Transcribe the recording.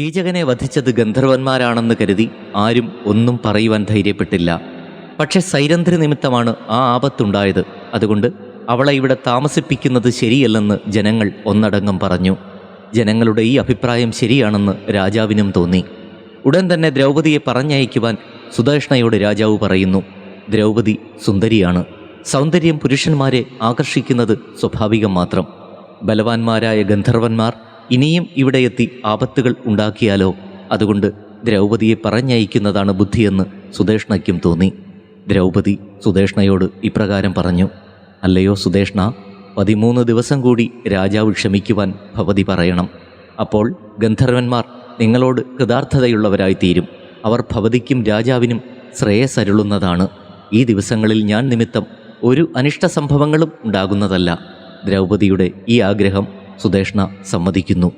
കീചകനെ വധിച്ചത് ഗന്ധർവന്മാരാണെന്ന് കരുതി ആരും ഒന്നും പറയുവാൻ ധൈര്യപ്പെട്ടില്ല. പക്ഷെ സൈരന്ധ്ര നിമിത്തമാണ് ആ ആപത്തുണ്ടായത്. അതുകൊണ്ട് അവളെ ഇവിടെ താമസിപ്പിക്കുന്നത് ശരിയല്ലെന്ന് ജനങ്ങൾ ഒന്നടങ്കം പറഞ്ഞു. ജനങ്ങളുടെ ഈ അഭിപ്രായം ശരിയാണെന്ന് രാജാവിനും തോന്നി. ഉടൻ തന്നെ ദ്രൗപതിയെ പറഞ്ഞയക്കുവാൻ സുദേഷ്ണയോട് രാജാവ് പറയുന്നു ദ്രൗപതി സുന്ദരിയാണ്. സൗന്ദര്യം പുരുഷന്മാരെ ആകർഷിക്കുന്നത് സ്വാഭാവികം മാത്രം. ബലവാന്മാരായ ഗന്ധർവന്മാർ ഇനിയും ഇവിടെ എത്തി ആപത്തുകൾ ഉണ്ടാക്കിയാലോ? അതുകൊണ്ട് ദ്രൗപതിയെ പറഞ്ഞയക്കുന്നതാണ് ബുദ്ധിയെന്ന് സുദേഷ്ണയ്ക്കും തോന്നി. ദ്രൗപതി സുദേഷ്ണയോട് ഇപ്രകാരം പറഞ്ഞു അല്ലയോ സുദേഷ്ണ പതിമൂന്ന് ദിവസം കൂടി രാജാവ് ക്ഷമിക്കുവാൻ ഭവതി പറയണം. അപ്പോൾ ഗന്ധർവന്മാർ നിങ്ങളോട് കൃതാർത്ഥതയുള്ളവരായിത്തീരും. അവർ ഭവതിക്കും രാജാവിനും ശ്രേയസരുളുന്നതാണ് ഈ ദിവസങ്ങളിൽ ഞാൻ നിമിത്തം ഒരു അനിഷ്ട സംഭവങ്ങളും ഉണ്ടാകുന്നതല്ല. ദ്രൗപതിയുടെ ഈ ആഗ്രഹം സുദേഷ്ണ സമ്മതിക്കുന്നു